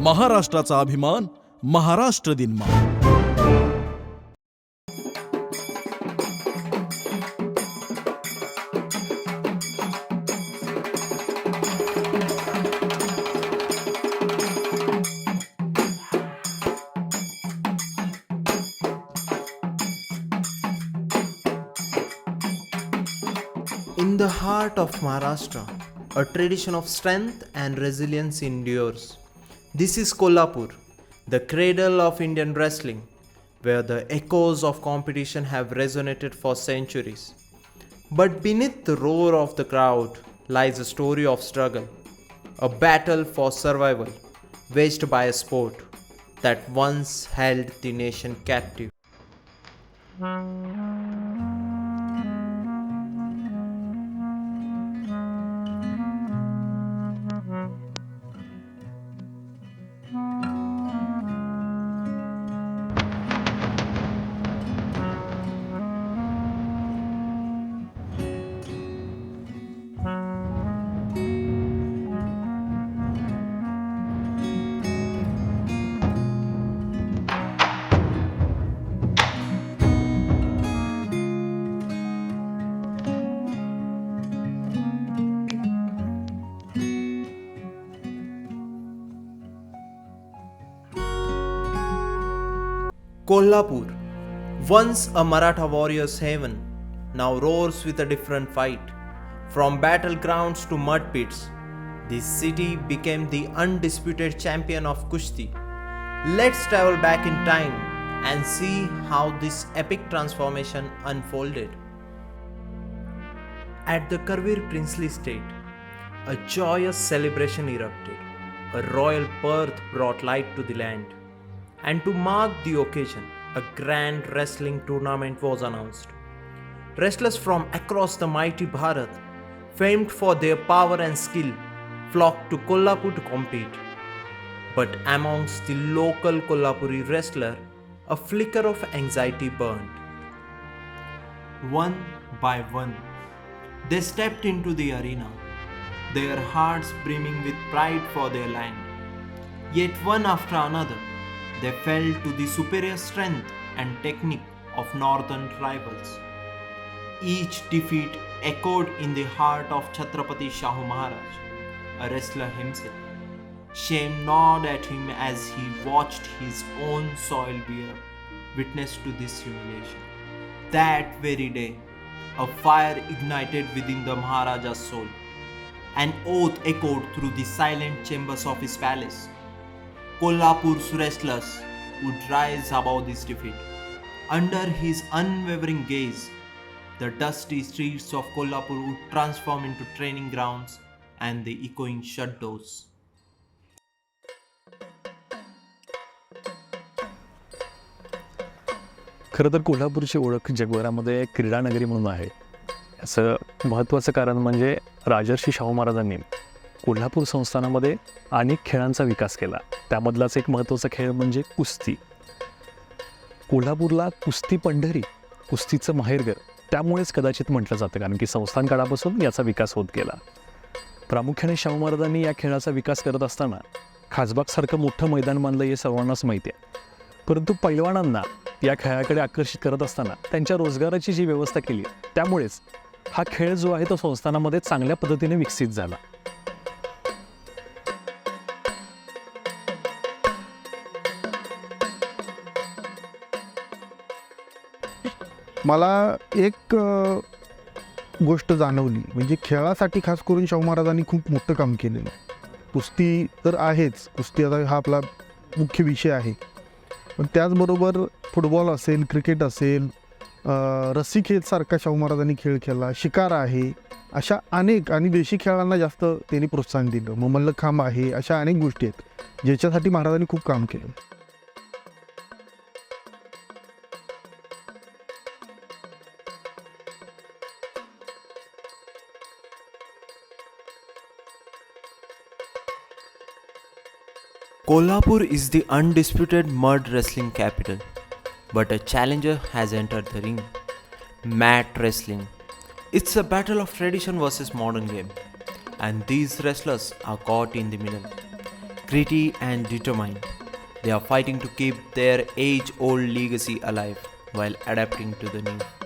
महाराष्ट्राचा अभिमान महाराष्ट्र दिनमा In the heart of Maharashtra, a tradition of strength and resilience endures. This is Kolhapur, the cradle of Indian wrestling, where the echoes of competition have resonated for centuries. But beneath the roar of the crowd lies a story of struggle, a battle for survival waged by a sport that once held the nation captive. Kolhapur, once a Maratha warrior's haven, now roars with a different fight. From battlegrounds to mud pits, this city became the undisputed champion of Kushti. Let's travel back in time and see how this epic transformation unfolded. At the Karvir princely state, a joyous celebration erupted. A royal birth brought light to the land. And to mark the occasion, a grand wrestling tournament was announced. Wrestlers from across the mighty Bharat, famed for their power and skill, flocked to Kolhapur to compete. But amongst the local Kolhapuri wrestler, a flicker of anxiety burned. One by one, they stepped into the arena, their hearts brimming with pride for their land. Yet one after another, they fell to the superior strength and technique of northern rivals. Each defeat echoed in the heart of Chhatrapati Shahu Maharaj, a wrestler himself. Shame gnawed at him as he watched his own soil bear witness to this humiliation. That very day, a fire ignited within the Maharaja's soul. An oath echoed through the silent chambers of his palace. Kolhapur's restless would rise above this defeat. Under his unwavering gaze, the dusty streets of Kolhapur would transform into training grounds and the echoing shut doors. खरं तर कोल्हापूरची ओळख जगभरामध्ये क्रीडानगरी म्हणून आहे याचं महत्त्वाचं कारण म्हणजे राजर्षी शाहू महाराजांनी कोल्हापूर संस्थानामध्ये अनेक खेळांचा विकास केला. त्यामधलाच एक महत्त्वाचा खेळ म्हणजे कुस्ती. कोल्हापूरला कुस्ती पंढरी कुस्तीचं माहेरघर त्यामुळेच कदाचित म्हटलं जातं कारण की संस्थान काळापासून याचा विकास होत गेला. प्रामुख्याने शाहू महाराजांनी या खेळाचा विकास करत असताना खासबागसारखं मोठं मैदान मानलं हे सर्वांनाच माहिती आहे. परंतु पैलवानांना या खेळाकडे आकर्षित करत असताना त्यांच्या रोजगाराची जी व्यवस्था केली त्यामुळेच हा खेळ जो आहे तो संस्थानामध्ये चांगल्या पद्धतीने विकसित झाला. मला एक गोष्ट जाणवली. म्हणजे खेळासाठी खास करून शाहू महाराजांनी खूप मोठं काम केलेलं कुस्ती तर आहेच. कुस्ती आता हा आपला मुख्य विषय आहे. पण त्याचबरोबर फुटबॉल असेल क्रिकेट असेल रस्सी खेळसारखा शाहू महाराजांनी खेळ खेळला शिकार आहे अशा अनेक आणि देशी खेळांना जास्त त्यांनी प्रोत्साहन दिलं. मग मल्लखांब आहे अशा अनेक गोष्टी आहेत ज्याच्यासाठी महाराजांनी खूप काम केलं. Kolhapur is the undisputed mud wrestling capital, but a challenger has entered the ring. Mat wrestling. It's a battle of tradition versus modern game, and these wrestlers are caught in the middle. gritty and determined. They are fighting to keep their age old legacy alive while adapting to the new.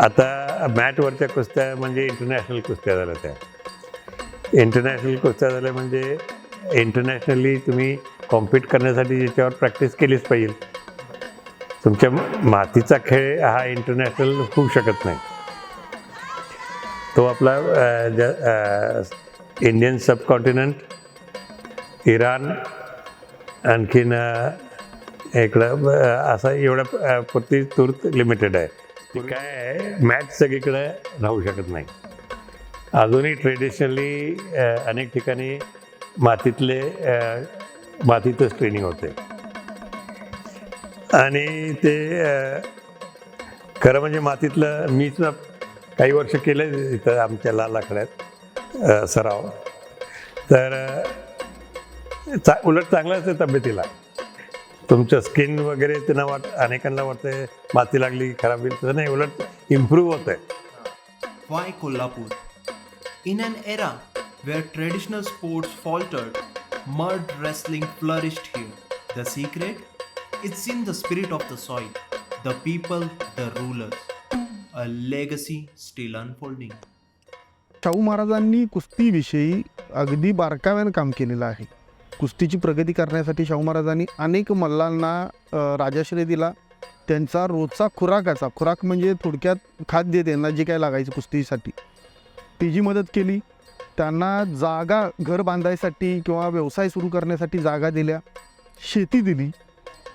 आता मॅटवरच्या कुस्त्या म्हणजे international कुस्त्या झाल्या त्या. International कुस्त्या झाल्या म्हणजे internationally तुम्ही कॉम्पीट करण्यासाठी ज्याच्यावर प्रॅक्टिस केलीच पाहिजे. तुमच्या मातीचा खेळ हा इंटरनॅशनल होऊ शकत नाही. तो आपला इंडियन सबकॉन्टिनेंट इराण आणखीन इकडं असा एवढ्या पुरती तूर्त लिमिटेड आहे. ते काय आहे मॅच सगळीकडे राहू शकत नाही. अजूनही ट्रेडिशनली अनेक ठिकाणी मातीतले मातीतच ट्रेनिंग होते. आणि ते खरं म्हणजे मातीतलं मीच ना काही वर्ष केलं इथं आमच्या लाल आखड्यात सराव. तर चा उलट चांगलं आहे तब्येतीला. तुमच्या स्किन वगैरे त्यांना वाट अनेकांना वाटतंय माती लागली खराब होईल नाही उलट इम्प्रूव्ह होत आहे why Kolhapur. In an era where traditional sports falter mired wrestling flourished here the secret it's in the spirit of the soil the people the ruler a legacy still unfolding Shahu महाराजांनी कुस्तीविषयी अगदी बारकाव्यानं काम केलेलं आहे. कुस्तीची प्रगती करण्यासाठी शाहू महाराजांनी अनेक मल्लांना राजाश्रय दिला. त्यांचा रोजचा खुराकाचा खुराक म्हणजे थोडक्यात खाद्य त्यांना जे काय लागायचं कुस्तीसाठी. ती जी मदत केली त्यांना जागा घर बांधायसाठी किंवा व्यवसाय सुरू करण्यासाठी जागा दिल्या शेती दिली.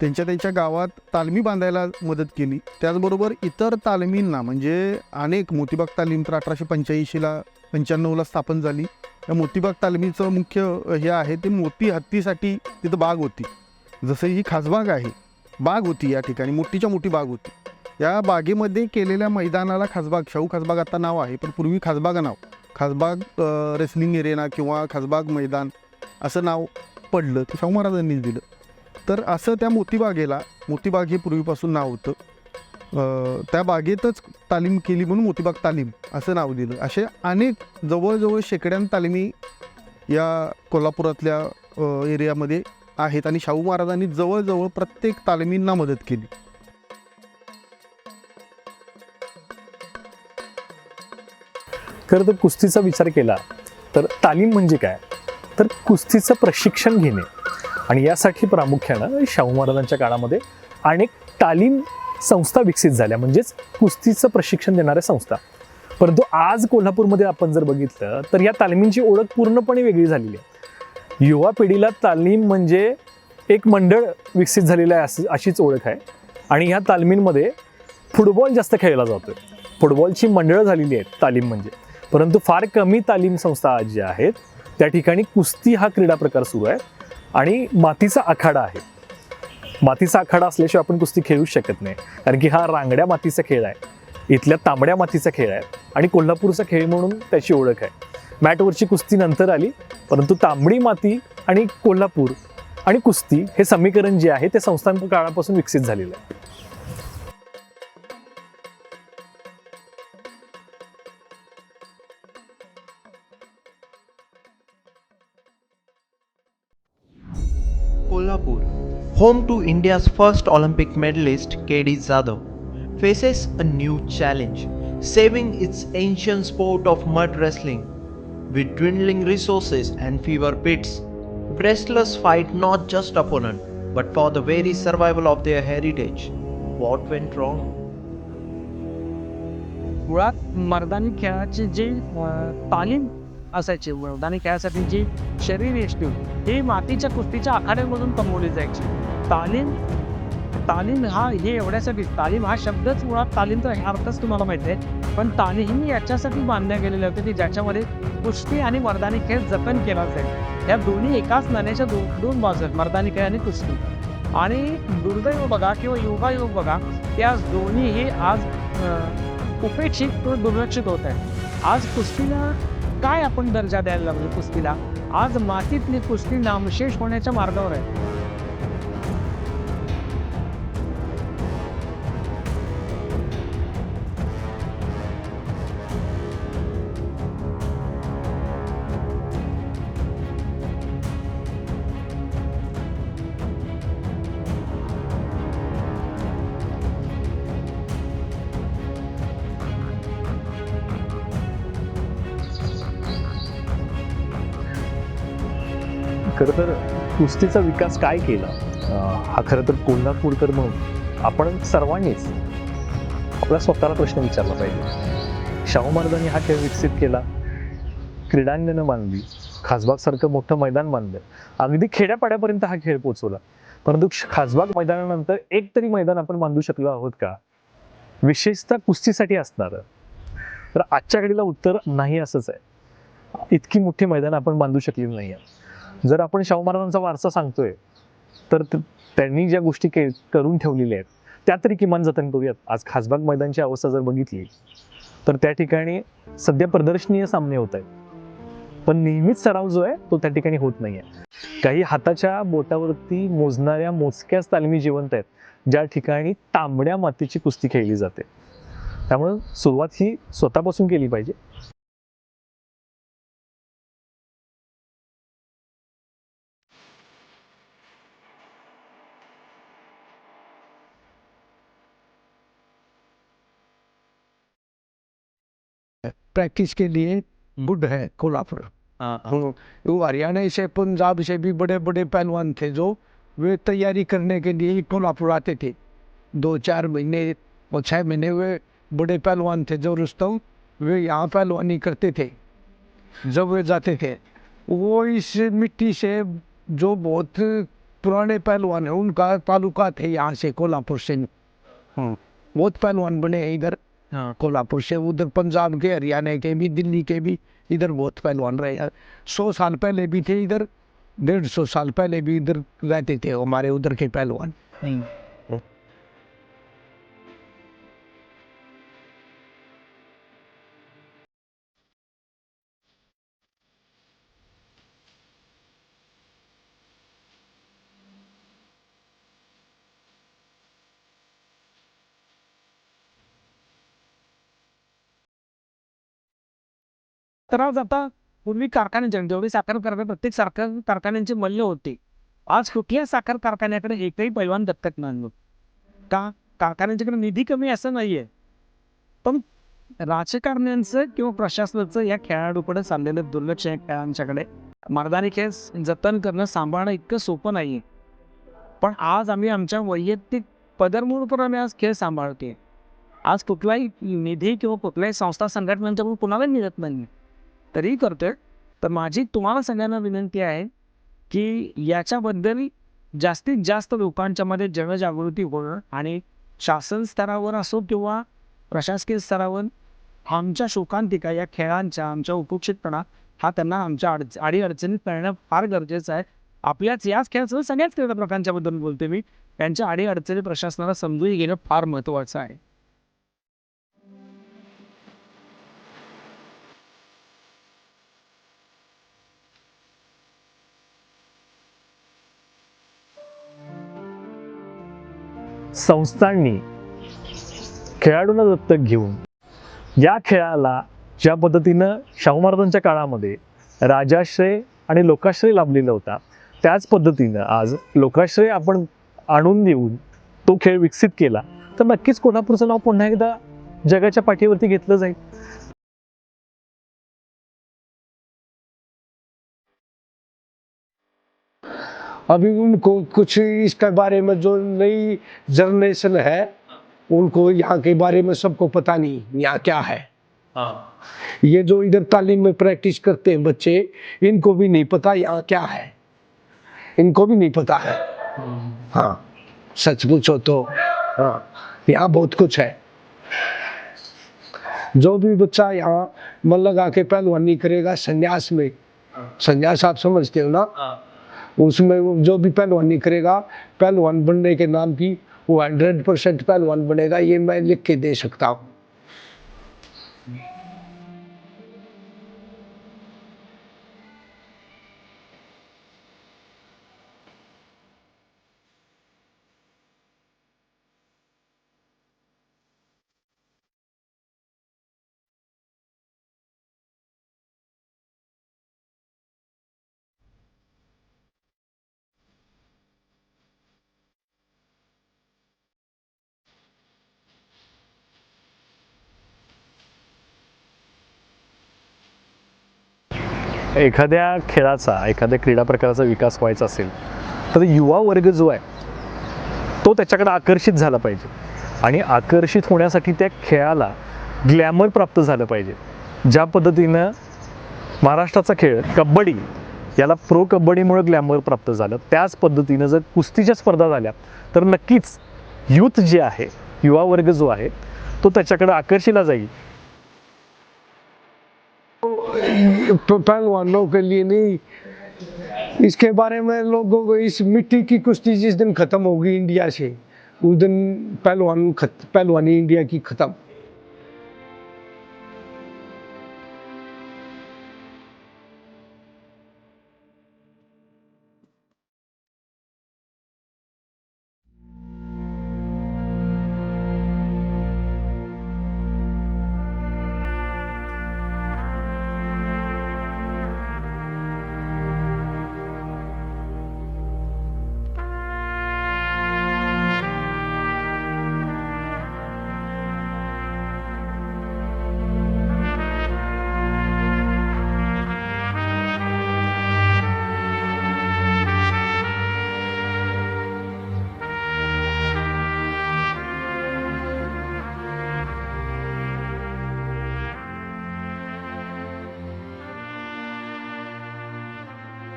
त्यांच्या त्यांच्या गावात तालमी बांधायला मदत केली. त्याचबरोबर इतर तालमींना म्हणजे अनेक मोतीबाग तालीम तर अठराशे पंच्याऐंशीला पंच्याण्णवला स्थापन झाली. या मोतीबाग तालमीचं मुख्य हे आहे ते मोती हत्तीसाठी तिथं बाग होती. जसं ही खासबाग आहे बाग होती या ठिकाणी मोठीच्या मोठी बाग होती. या बागेमध्ये केलेल्या मैदानाला खासबाग शाहू खासबाग आता नाव आहे पण पूर्वी खासबाग नाव खासबाग रेसलिंग एरेना किंवा खासबाग मैदान असं नाव पडलं ते शाहू महाराजांनीच दिलं. तर असं त्या मोतीबागेला मोतीबाग हे पूर्वीपासून नाव होतं. त्या बागेतच तालीम केली म्हणून मोतीबाग तालीम असं नाव दिलं. असे अनेक जवळजवळ शेकड्यां तालिमी या कोल्हापुरातल्या एरियामध्ये आहेत आणि शाहू महाराजांनी जवळजवळ प्रत्येक तालमींना मदत केली. खरं तर कुस्तीचा विचार केला तर तालीम म्हणजे काय? तर कुस्तीचं प्रशिक्षण घेणे. आणि यासाठी प्रामुख्यानं शाहू महाराजांच्या काळामध्ये अनेक तालीम संस्था विकसित झाल्या म्हणजेच कुस्तीचं प्रशिक्षण देणाऱ्या संस्था. परंतु आज कोल्हापूरमध्ये आपण जर बघितलं तर या तालमींची ओळख पूर्णपणे वेगळी झालेली आहे. युवा पिढीला तालीम म्हणजे एक मंडळ विकसित झालेलं आहे असं अशीच ओळख आहे. आणि ह्या तालमींमध्ये फुटबॉल जास्त खेळला जातो आहे फुटबॉलची मंडळं झालेली आहेत तालीम म्हणजे. परंतु फार कमी तालीम संस्था आज ज्या आहेत त्या ठिकाणी कुस्ती हा क्रीडा प्रकार सुरू आहे. आणि मातीचा आखाडा आहे. मातीचा आखाडा असल्याशिवाय आपण कुस्ती खेळूच शकत नाही. कारण की हा रांगड्या मातीचा खेळ आहे. इथल्या तांबड्या मातीचा खेळ आहे. आणि कोल्हापूरचा खेळ म्हणून त्याची ओळख आहे. मॅटवरची कुस्ती नंतर आली. परंतु तांबडी माती आणि कोल्हापूर आणि कुस्ती हे समीकरण जे आहे ते संस्थान काळापासून विकसित झालेलं आहे. home to India's first Olympic medalist KD Zadav, faces a new challenge, saving its ancient sport of mud wrestling. With dwindling resources and fewer pits, wrestlers fight not just opponent but for the very survival of their heritage. What went wrong? मुळात मर्दानी खेळाची जी अ, तालीम असायची मर्दानी खेळासाठी जी शरीर यष्टी ही मातीच्या कुस्तीच्या आखाड्यांमधून कमवली जायची. तालीम तालीम हा हे एवढ्यासाठी तालीम हा शब्दच मुळात तालीमचा ह्या अर्थच तुम्हाला माहिती आहे. पण तालीम याच्यासाठी बांधल्या गेलेल्या होत्या की ज्याच्यामध्ये कुस्ती आणि मर्दानी खेळ जतन केला जाईल. या दोन्ही एकाच नाण्याच्या दो दोन बाजू आहेत मर्दानी खेळ आणि कुस्ती. आणि दुर्दैव बघा किंवा योगायोग बघा त्या दोन्ही हे आज उपेक्षित किंवा दुर्लक्षित होत आहे आज कुस्तीला काय आपण दर्जा द्यायला लागलो कुस्तीला? आज मातीतली कुस्ती नामशेष होण्याच्या मार्गावर आहे. खरं तर कुस्तीचा विकास काय केला? हा खरं तर कोल्हापूरकर म्हणून आपण सर्वांनीच आपला स्वतःला प्रश्न विचारला पाहिजे. शाहू महाराजांनी हा खेळ विकसित केला. क्रीडांगणं बांधली खासबागसारखं मोठं मैदान बांधलं अगदी खेड्यापाड्यापर्यंत हा खेळ पोचवला परंतु खासबाग मैदानानंतर एक तरी मैदान आपण बांधू शकलो आहोत का? विशेषतः कुस्तीसाठी असणार. तर आजच्या घडीला उत्तर नाही असंच आहे. इतकी मोठी मैदान आपण बांधू शकली नाही आहे जर आपण शाहू महाराजांचा वारसा सांगतोय तर त्यांनी ज्या गोष्टी के करून ठेवलेल्या आहेत त्या तरी किमान जतन करूयात. आज खासबाग मैदानची अवस्था जर बघितली तर त्या ठिकाणी सध्या प्रदर्शनीय सामने होत आहेत. पण नेहमीच सराव जो आहे तो त्या ठिकाणी होत नाही आहे काही हाताच्या बोटावरती मोजणाऱ्या मोजक्याच तालमी जिवंत आहेत ज्या ठिकाणी तांबड्या मातीची कुस्ती खेळली जाते. त्यामुळे सुरुवात ही स्वतःपासून केली पाहिजे. प्रैक्टिस के लिए गुड है कोल्हापुर। वो हरियाणा से पंजाब से भी बड़े बड़े पहलवान थे जो वे तैयारी करने के लिए ही कोल्हापुर आते थे। दो चार महीने और छः महीने वे बड़े पहलवान थे जो रुस्तम वे यहाँ पहलवानी करते थे जब वे जाते थे। वो इस मिट्टी से जो बहुत पुराने पहलवान हैं उनका ताल्लुकात थे यहाँ से कोल्हापुर से। बहुत पहलवान बने हैं। कोल्हापुर से उधर पंजाब के हरियाणा के भी दिल्ली के भी इधर बहुत पहलवान रहे हैं। सौ साल पहले भी थे इधर डेढ़ सौ साल पहले भी इधर रहते थे हमारे उधर के पहलवान। सराव आता पूर्वी कारखान्यांच्या जेवढे साखर कारखाने प्रत्येक साखर कारखान्यांचे मूल्य होते. आज कुठल्या साखर कारखान्याकडे एकही पैलवान दत्तक नाही का? कारखान्यांच्याकडे निधी कमी असं नाहीये. पण राजकारण्यांचं किंवा प्रशासनाचं या खेळाडूकडे चाललेलं दुर्लक्ष आहे खेळांच्याकडे मर्दानी खेळ जतन करणं सांभाळणं इतकं सोपं नाहीये. पण आज आम्ही आमच्या वैयक्तिक पदरमुळपणाने आज खेळ सांभाळते आज कुठलाही निधी किंवा कुठल्याही संस्था संघटनांच्याकडून कुणालाही मिळत नाही तरीही करतोय. तर माझी तुम्हाला सगळ्यांना विनंती आहे की याच्याबद्दल जास्तीत जास्त लोकांच्या मध्ये जनजागृती होणं आणि शासन स्तरावर असो किंवा प्रशासकीय स्तरावर आमच्या शोकांतिका या खेळांच्या आमच्या उपेक्षितपणा हा त्यांना आमच्या अडच आडी अडचणीत करणं फार गरजेचं आहे. आपल्याच याच खेळाचं सगळ्याच क्रीडा प्रकारांच्याबद्दल बोलते मी. त्यांच्या आडी अडचणी प्रशासनाला समजून घेणं फार महत्त्वाचं आहे. संस्थांनी खेळाडूंना दत्तक घेऊन या खेळाला ज्या पद्धतीनं शाहू महाराजांच्या काळामध्ये राजाश्रय आणि लोकाश्रय लाभलेला होता त्याच पद्धतीनं आज लोकाश्रय आपण आणून देऊन तो खेळ विकसित केला. तर नक्कीच कोल्हापूरचं नाव पुन्हा एकदा जगाच्या पाठीवरती घेतलं जाईल. अभी उनको कुछ इसके बारे में जो नई जनरेशन है उनको यहाँ के बारे में सबको पता नहीं यहाँ क्या है। हाँ। ये जो इधर तालीम में प्रैक्टिस करते हैं बच्चे इनको भी नहीं पता यहाँ क्या है। इनको भी नहीं पता है। हाँ सच पूछो तो। हाँ यहाँ बहुत कुछ है। जो भी बच्चा यहाँ मन लगा के पहलवानी करेगा संन्यास में। संन्यास आप समझते हो ना? उसमें वो जो भी पहलवान निकलेगा पहलवान बनने के नाम की वो हंड्रेड परसेंट पहलवान बनेगा ये मैं लिख के दे सकता हूँ। एखाद्या खेळाचा एखाद्या क्रीडा प्रकाराचा विकास व्हायचा असेल तर युवा वर्ग जो आहे तो त्याच्याकडे आकर्षित झाला पाहिजे. आणि आकर्षित होण्यासाठी त्या खेळाला ग्लॅमर प्राप्त झालं पाहिजे. ज्या पद्धतीनं महाराष्ट्राचा खेळ कबड्डी याला प्रो कबड्डीमुळे ग्लॅमर प्राप्त झालं. त्याच पद्धतीनं जर कुस्तीच्या स्पर्धा झाल्या तर नक्कीच यूथ जे आहे युवा वर्ग जो आहे तो त्याच्याकडे आकर्षिला जाईल. पहलवानों के लिए नहीं। इसके बारे में लोगों को इस मिट्टी की कुश्ती जिस दिन खत्म होगी इंडिया से, उस दिन पहलवान पहलवानी इंडिया की खत्म।